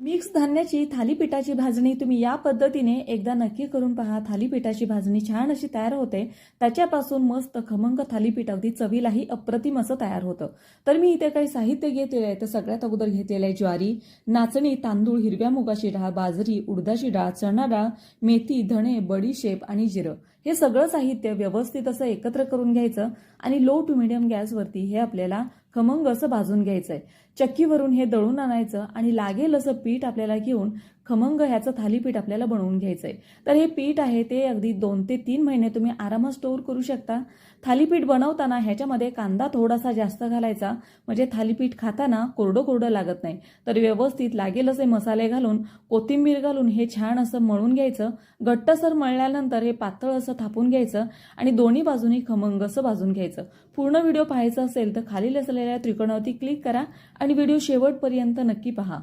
Mix धान्याची थालीपीठाची भाजणी तुम्ही या पद्धतीने एकदा नक्की करून पहा. थालीपीठाची भाजणी छान अशी तयार होते. त्याच्यापासून मस्त खमंग थालीपीठ अगदी चवीलाही अप्रतिम असं तयार होतं. तर मी इथे काही साहित्य घेतलेलं आहे. तर सगळ्यात अगोदर घेतलेलं आहे ज्वारी नाचणी तांदूळ हिरव्या मुगाची डाळ बाजरी उडदाची डाळ चणा डाळ मेथी धणे बडीशेप आणि जिरं. हे सगळं साहित्य व्यवस्थित असं एकत्र करून घ्यायचं आणि लो टू मिडियम गॅसवरती हे आपल्याला खमंग असं भाजून घ्यायचंय. चक्कीवरून हे दळून आणायचं आणि लागेल असं पीठ आपल्याला घेऊन खमंग ह्याचं थालीपीठ आपल्याला बनवून घ्यायचं आहे तर हे पीठ आहे ते अगदी दोन ते तीन महिने तुम्ही आरामात स्टोअर करू शकता. थालीपीठ बनवताना ह्याच्यामध्ये कांदा थोडासा जास्त घालायचा. म्हणजे थालीपीठ खाताना कोरडं कोरडं लागत नाही. तर व्यवस्थित लागेल असे मसाले घालून कोथिंबीर घालून हे छान असं मळून घ्यायचं. घट्टसर मळल्यानंतर हे पातळ असं थापून घ्यायचं आणि दोन्ही बाजूनी खमंग असं भाजून घ्यायचं. पूर्ण व्हिडिओ पाहायचा असेल तर खालील असलेल्या त्रिकोणावरती क्लिक करा आणि व्हिडिओ शेवटपर्यंत नक्की पहा.